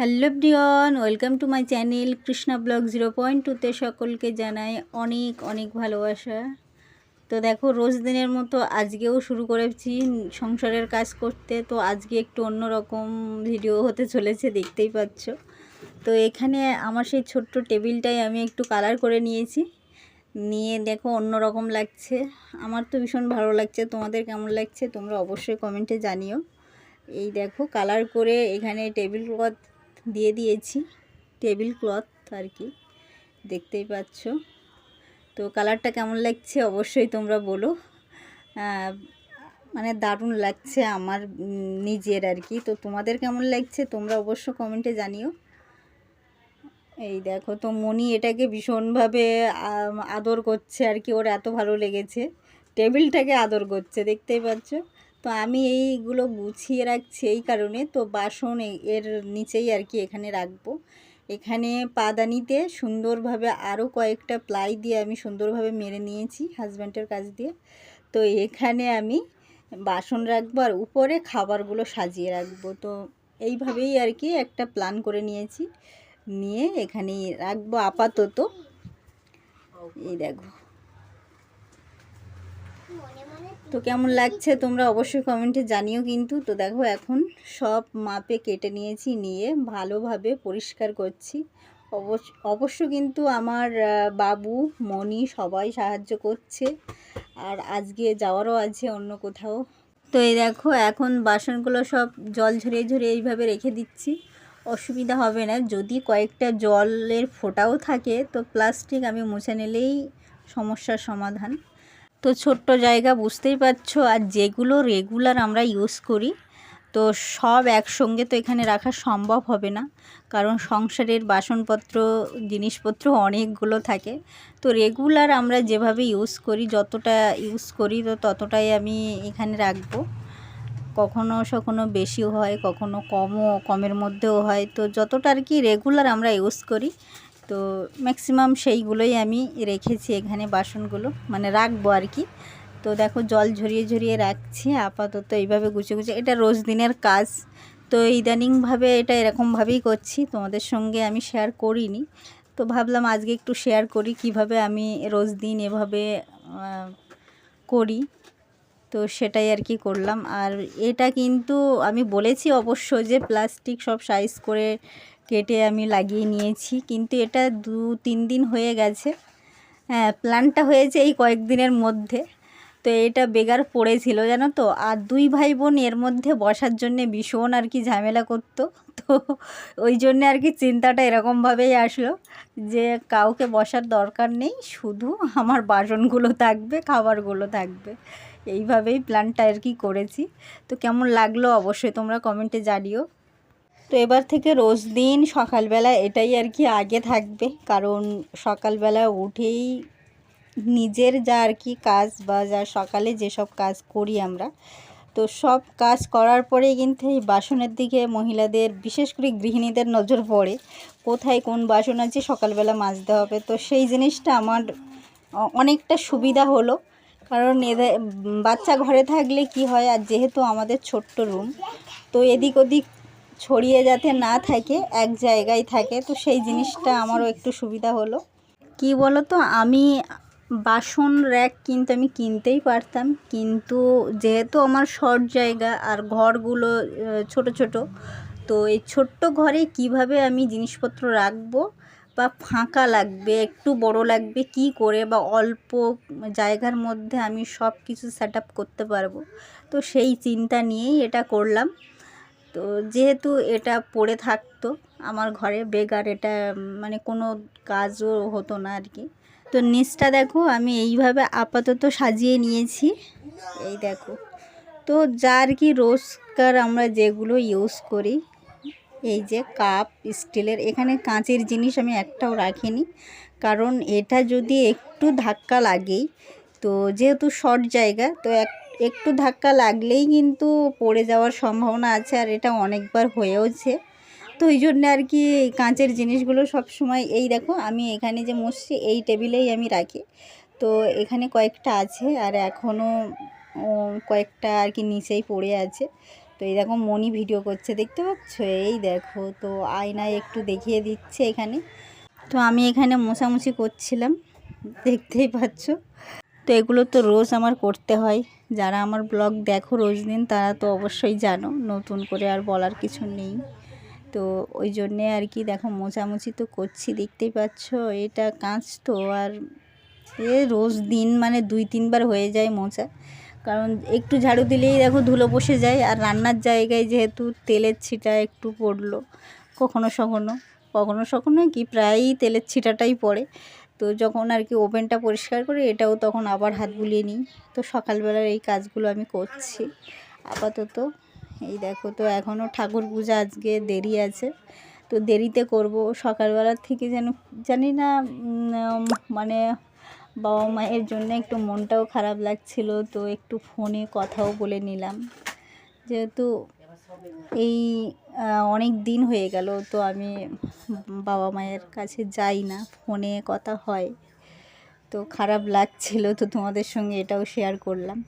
Hello Dion welcome to my channel Krishna blog zero point টুতে সকলকে জানাই অনেক অনেক ভালোবাসা। তো দেখো, রোজ দিনের মতো আজকেও শুরু করেছি সংসারের কাজ করতে। তো আজকে একটু অন্য রকম ভিডিও হতে চলেছে, দেখতেই পাচ্ছ। তো এখানে আমার সেই ছোট্ট টেবিলটাই আমি একটু কালার করে নিয়েছি। নিয়ে দেখো অন্য রকম লাগছে। আমার তো ভীষণ ভালো লাগছে। তোমাদের কেমন লাগছে? তোমরা অবশ্যই কমেন্টে জানিও। এই দেখো কালার করে এখানে টেবিল ক্লথ দিয়ে দিয়েছি টেবিল ক্লথ আর কি, দেখতেই পাচ্ছ। তো কালারটা কেমন লাগছে অবশ্যই তোমরা বলো। মানে দারুণ লাগছে আমার নিজের আর কি। তো তোমাদের কেমন লাগছে তোমরা অবশ্য কমেন্টে জানিও। এই দেখো, তো মনি এটাকে ভীষণভাবে আদর করছে আর কি। ওর এত ভালো লেগেছে। টেবিলটাকে আদর করছে, দেখতেই পাচ্ছ। তো আমি এইগুলো গুছিয়ে রাখছি এই কারণে। তো বাসন এর নিচেই আর কি এখানে রাখব। এখানে পাদানিতে সুন্দরভাবে আরও কয়েকটা প্লাই দিয়ে আমি সুন্দরভাবে মেরে নিয়েছি হাজব্যান্ডের কাছ দিয়ে। তো এখানে আমি বাসন রাখব আর উপরে খাবারগুলো সাজিয়ে রাখব। তো এইভাবেই আর কি একটা প্ল্যান করে নিয়েছি। নিয়ে এখানে রাখব আপাতত। এই দেখো। তো কেমন লাগছে তোমরা অবশ্যই কমেন্টে জানিও কিন্তু। তো দেখো এখন সব মাপে কেটে নিয়েছি, নিয়ে ভালোভাবে পরিষ্কার করছি। অবশ্য অবশ্য কিন্তু আমার বাবু মনি সবাই সাহায্য করছে। আর আজকে যাওয়ারও আছে অন্য কোথাও। তো এই দেখো এখন বাসনগুলো সব জল ঝরিয়ে ঝরিয়ে এইভাবে রেখে দিচ্ছি। অসুবিধা হবে না, যদি কয়েকটা জলের ফোঁটাও থাকে তো প্লাস্টিক আমি মুছে নিলেই সমস্যার সমাধান। তো ছোট্ট জায়গা বুঝতেই পারছ। আর যেগুলো রেগুলার আমরা ইউজ করি, তো সব একসঙ্গে তো এখানে রাখা সম্ভব হবে না। কারণ সংসারের বাসনপত্র, জিনিসপত্র অনেকগুলো থাকে। তো রেগুলার আমরা যেভাবে ইউজ করি, যতটা ইউজ করি, তো ততটাই আমি এখানে রাখব। কখনো সখনো বেশিও হয়, কখনো কমও, কমের মধ্যেও হয়। তো যতটা আর কি রেগুলার আমরা ইউজ করি তো ম্যাক্সিমাম সেইগুলোই আমি রেখেছি এখানে বাসনগুলো মানে রাখব আর কি। তো দেখো জল ঝরিয়ে ঝরিয়ে রাখছি, আপাতত এইভাবে গুছিয়ে গুছিয়ে, এটা রোজ দিনের কাজ। তো ইদানিংভাবে এটা এরকমভাবেই করছি, তোমাদের সঙ্গে আমি শেয়ার করিনি। তো ভাবলাম আজকে একটু শেয়ার করি, কীভাবে আমি রোজ দিন এভাবে করি। তো সেটাই আর কি করলাম। আর এটা কিন্তু আমি বলেছি অবশ্য যে প্লাস্টিক সব সাইজ করে কেটে আমি লাগিয়ে নিয়েছি। কিন্তু এটা দু, তিন দিন হয়ে গেছে। হ্যাঁ প্ল্যানটা হয়েছে এই কয়েকদিনের মধ্যে। তো এটা বেগার পড়েছিল, জানো তো? আর দুই ভাই বোন এর মধ্যে বসার জন্যে ভীষণ আর কি ঝামেলা করতো। তো ওই জন্যে আর কি চিন্তাটা এরকমভাবেই আসলো যে কাউকে বসার দরকার নেই, শুধু আমার বাসনগুলো থাকবে, খাবারগুলো থাকবে। এইভাবেই প্ল্যানটা আর কি করেছি। তো কেমন লাগল অবশ্যই তোমরা কমেন্টে জানিও। তো এবার থেকে রোজ দিন সকালবেলা এটাই আর কি আগে থাকবে। কারণ সকালবেলা উঠেই নিজের যা আর কি কাজ বা যা সকালে যেসব কাজ করি আমরা, তো সব কাজ করার পরেই কিন্তু এই বাসনের দিকে মহিলাদের, বিশেষ করে গৃহিণীদের নজর পড়ে, কোথায় কোন বাসন আছে সকালবেলা মাজতে হবে। তো সেই জিনিসটা আমার অনেকটা সুবিধা হলো। কারণ এদের বাচ্চা ঘরে থাকলে কি হয়, আর যেহেতু আমাদের ছোট্ট রুম, তো এদিক ওদিক ছড়িয়ে যাতে না থাকে, এক জায়গায় থাকে, তো সেই জিনিসটা আমারও একটু সুবিধা হলো। কি বলো তো আমি বাসন র্যাক কিন্তু আমি কিনতেই পারতাম, কিন্তু যেহেতু আমার শর্ট জায়গা আর ঘরগুলো ছোট ছোট, তো এই ছোট্ট ঘরে কীভাবে আমি জিনিসপত্র রাখব বা ফাঁকা লাগবে, একটু বড় লাগবে, কি করে বা অল্প জায়গার মধ্যে আমি সব কিছু সেট করতে পারব? তো সেই চিন্তা নিয়েই এটা করলাম। তো যেহেতু এটা পড়ে থাকতো, আমার ঘরে বেগার এটা মানে কোনো কাজও হতো না আর কি। তো নিচটা দেখো, আমি এইভাবে আপাতত সাজিয়ে নিয়েছি। এই দেখো। তো যা আর কি রোজকার আমরা যেগুলো ইউজ করি, এই যে কাপ, স্টিলের, এখানে কাঁচের জিনিস আমি একটাও রাখিনি। কারণ এটা যদি একটু ধাক্কা লাগেই, তো যেহেতু শর্ট জায়গা, তো এক একটু ধাক্কা লাগলেই কিন্তু পড়ে যাওয়ার সম্ভাবনা আছে আর এটা অনেকবার হয়েওছে। তো ওই জন্য আর কি কাঁচের জিনিসগুলো সব সময় এই দেখো, আমি এখানে যে মসছি এই টেবিলেই আমি রাখি। তো এখানে কয়েকটা আছে আর এখনও কয়েকটা আর কি নিচেই পড়ে আছে। তো এই দেখো মনি ভিডিও করছে, দেখতে পাচ্ছ? এই দেখো, তো আয়নায় একটু দেখিয়ে দিচ্ছে এখানে। তো আমি এখানে মোছামুছি করছিলাম, দেখতেই পাচ্ছ? তো এগুলো তো রোজ আমার করতে হয়। যারা আমার ব্লগ দেখো রোজ দিন, তারা তো অবশ্যই জানো, নতুন করে আর বলার কিছু নেই। তো ওই জন্যে আর কি দেখো মোছামুছি তো করছি, দেখতেই পাচ্ছ এটা কাঁচ তো আর এ রোজ দিন মানে দুই তিনবার হয়ে যায় মোছা। কারণ একটু ঝাড়ু দিলেই দেখো ধুলো বসে যায়, আর রান্নার জায়গায় যেহেতু তেলের ছিটা একটু পড়ল, কখনো সখনো কখনো সখনো কি প্রায়ই তেলের ছিটাটাই পড়ে। তো যখন আর কি ওভেনটা পরিষ্কার করি, এটাও তখন আবার হাত বুলিয়ে নিই। তো সকালবেলার এই কাজগুলো আমি করছি। আপাতত এই দেখো তো এখনও ঠাকুর পূজা আজকে দেরি আছে। তো দেরিতে করব। সকালবেলার থেকে যেন, জানি না মানে বাবা মায়ের জন্য একটু মনটাও খারাপ লাগছিল। তো একটু ফোনে কথাও বলে নিলাম। যেহেতু এই অনেক দিন হয়ে গেল, তো আমি বাবা মায়ের কাছে যাই না, ফোনে কথা হয়। তো খারাপ লাগছিল, তো তোমাদের সঙ্গে এটাও শেয়ার করলাম।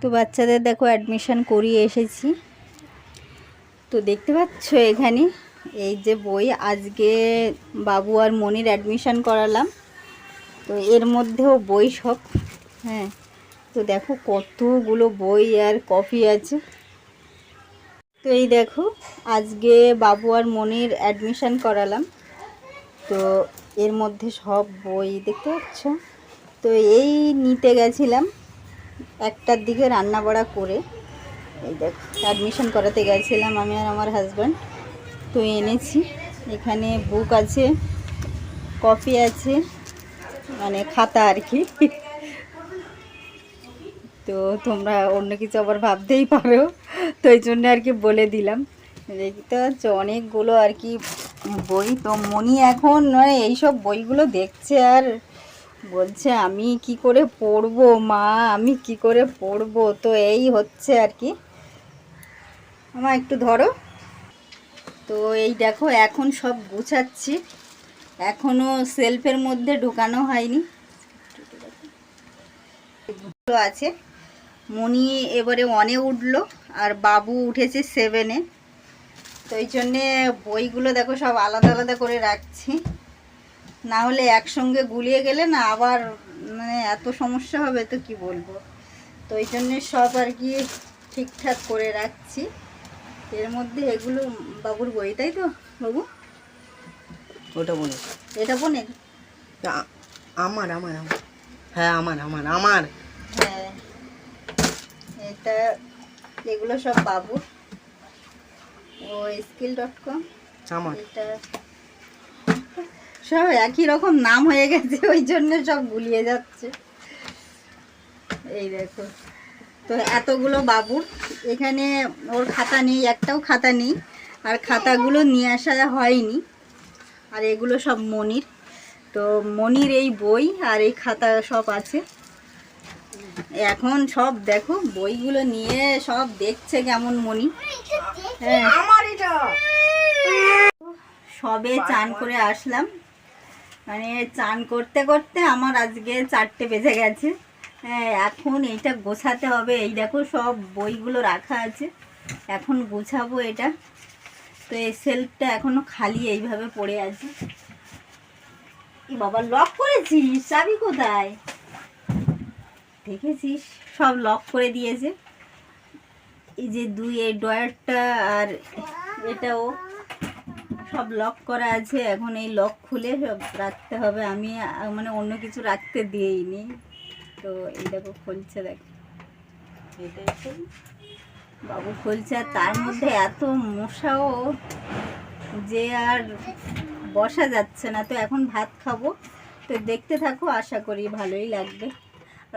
তো বাচ্চাদের দেখো অ্যাডমিশান করিয়ে এসেছি। তো দেখতে পাচ্ছ এখানে, এই যে বই, আজকে বাবু আর মনির অ্যাডমিশান করালাম। তো এর মধ্যেও বই সব হ্যাঁ। তো দেখো কতগুলো বই আর কপি আছে। তো এই দেখো, আজকে বাবু আর মনির অ্যাডমিশান করালাম। তো এর মধ্যে সব বই দেখতে পাচ্ছ? তো এই নিতে গেছিলাম একটার দিকে রান্না বড়া করে। এই দেখো অ্যাডমিশন করাতে গেছিলাম আমি আর আমার হাজব্যান্ড তো এনেছি। এখানে বুক আছে কপি আছে মানে খাতা আর কি। তো তোমরা অন্য কিছু আবার ভাবতেই পারো। তো এই জন্য আর কি বলে দিলাম। দেখতে পাচ্ছ অনেকগুলো আর কি বই তো মনি এখন মানে এইসব বইগুলো দেখছে আর বলছে, আমি কি করে পড়ব মা? আমি কি করে পড়ব? তো এই হচ্ছে আর কি। আমার একটু ধরো। তো এই দেখো, এখন সব গুছাচ্ছি। এখনও সেলফের মধ্যে ঢুকানো হয়নি। আছে। মনি এবারে ওয়ানে উঠল আর বাবু উঠেছে সেভেনে তো এই জন্যে বইগুলো দেখো সব আলাদা আলাদা করে রাখছি। না হলে একসঙ্গে গুলিয়ে গেলে না আবার মানে এত সমস্যা হবে তো কি বলব? তো এই জন্যে সব আর কি ঠিকঠাক করে রাখছি। এর মধ্যে এগুলো বাবুর বই তাই তো বাবু? ওটা বলে। এটা বোনের? আমার আমার। হ্যাঁ আমার আমার আমার। হ্যাঁ। এটা এগুলো সব বাবুর ও স্কিল ডট কম এটা সব একই রকম নাম হয়ে গেছে ওই জন্য সব গুলিয়ে যাচ্ছে। এই দেখো। তো এতগুলো বাবুর এখানে ওর খাতা নেই একটাও খাতা নেই আর খাতাগুলো নিয়ে আসা হয়নি। আর এগুলো সব মনির। তো মনির এই বই আর এই খাতা সব আছে। এখন সব দেখো, বইগুলো নিয়ে সব দেখছে কেমন মনি। হ্যাঁ। সবে চান করে আসলাম। মানে চান করতে করতে আমার আজকে চারটে বেজে গেছে। হ্যাঁ এখন এইটা গোছাতে হবে। এই দেখো সব বইগুলো রাখা আছে। এখন গোছাবো এটা। তো এই সেলফটা এখনও খালি এইভাবে পড়ে আছে। বাবা লক করেছিস? চাবি কোথায়? দেখেছিস? সব লক করে দিয়েছে। এই যে দুই এই ড্রয়ারটা আর এটাও সব লক করা আছে। এখন এই লক খুলে সব রাখতে হবে। আমি মানে অন্য কিছু রাখতে দিইনি। তো এই দেখো খুলছে দেখ। বাবু খুলছে। আর তার মধ্যে এত মশাও যে আর বসা যাচ্ছে না। তো এখন ভাত খাব। তো দেখতে থাকো। আশা করি ভালোই লাগবে।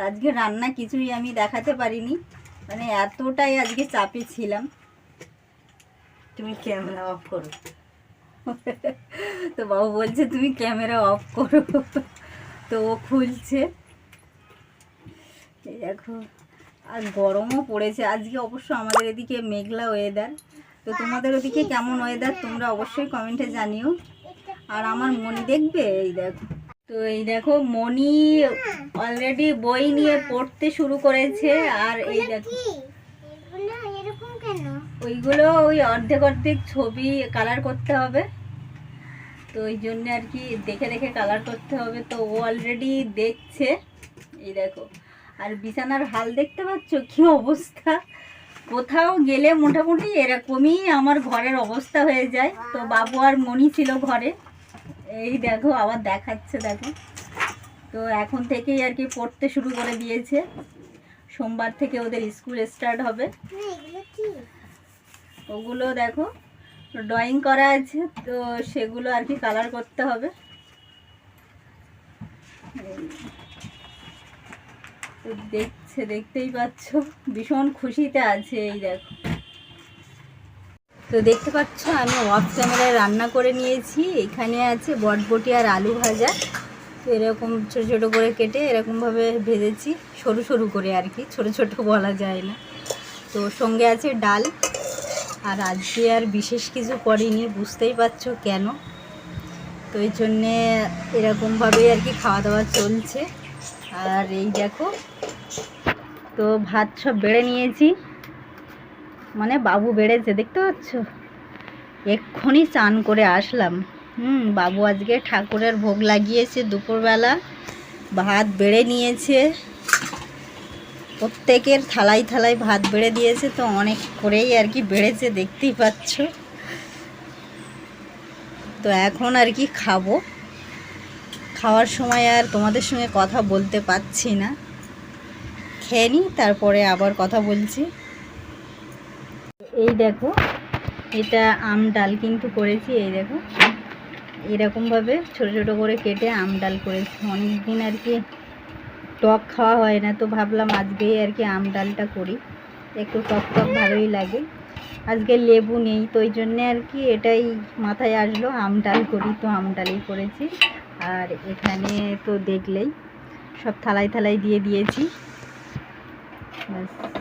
আজকে রান্না কিছুই আমি দেখাতে পারিনি। মানে এতটাই আজকে চাপে ছিলাম। তুমি ক্যামেরা অফ করো। তো বাবু বলছে তুমি ক্যামেরা অফ করো। তো ও খুলছে। এই দেখো আর গরমও পড়েছে। আজকে অবশ্য আমাদের এদিকে মেঘলা ওয়েদার তো তোমাদের ওদিকে কেমন ওয়েদার তোমরা অবশ্যই কমেন্টে জানিও। আর আমার মনি দেখবে? এই দেখো। তো এই দেখো মনি অলরেডি বই নিয়ে পড়তে শুরু করেছে আর এই দেখো ওইগুলো ওই অর্ধেক অর্ধেক ছবি কালার করতে হবে। তো ওই জন্য আর কি দেখে দেখে কালার করতে হবে। তো ও অলরেডি দেখছে। এই দেখো। আর বিছানার হাল দেখতে পাচ্ছ? কি অবস্থা? কোথাও গেলে মোটামুটি এরকমই আমার ঘরের অবস্থা হয়ে যায়। তো বাবু আর মনি ছিল ঘরে। এই দেখো, আবার দেখাচ্ছে, দেখো। তো এখন থেকেই আর কি পড়তে শুরু করে দিয়েছে। সোমবার থেকে ওদের স্কুল স্টার্ট হবে। ওগুলো দেখো ড্রয়িং করা আছে, তো সেগুলো আর কি কালার করতে হবে। দেখছে, দেখতেই পাচ্ছ, ভীষণ খুশিতে আছে, এই দেখো। তো দেখতে পাচ্ছ, আমি অফ ক্যামেরায় রান্না করে নিয়েছি। এখানে আছে বটবটি আর আলু ভাজা। তো এরকম ছোটো ছোটো করে কেটে এরকমভাবে ভেজেছি, সরু সরু করে আর কি, ছোটো ছোটো বলা যায় না। তো সঙ্গে আছে ডাল। আর আজকে আর বিশেষ কিছু করিনি, বুঝতেই পারছ কেন? তো এই জন্যে এরকমভাবেই আর কি খাওয়া দাওয়া চলছে। আর এই দেখো, তো ভাত সব বেড়ে নিয়েছি। মানে বাবু বেড়েছে, দেখতে পাচ্ছ? এক্ষুনি চান করে আসলাম। হুম, বাবু আজকে ঠাকুরের ভোগ লাগিয়েছে দুপুরবেলা, ভাত বেড়ে নিয়েছে। প্রত্যেকের থালায় থালায় ভাত বেড়ে দিয়েছে, তো অনেক করেই আর কি বেড়েছে, দেখতেই পাচ্ছ। তো এখন আর কি খাব। খাওয়ার সময় আর তোমাদের সঙ্গে কথা বলতে পারছি না। খেয়ে নিই তারপরে আবার কথা বলছি। এই দেখো, এটা আম ডাল কিন্তু করেছি, এই দেখো। এরকমভাবে ছোটো ছোটো করে কেটে আম ডাল করেছি। অনেক দিন আর কি টক খাওয়া হয় না, তো ভাবলাম আজকেই আর কি আম ডালটা করি। একটু টক টক ভালোই লাগে। আজকে লেবু নেই, তো ওই জন্যে আর কি এটাই মাথায় আসলো, আম ডাল করি তো আম ডালই করেছি। আর এখানে তো দেখলেই, সব থালায় থালায় দিয়ে দিয়েছি। ব্যাস।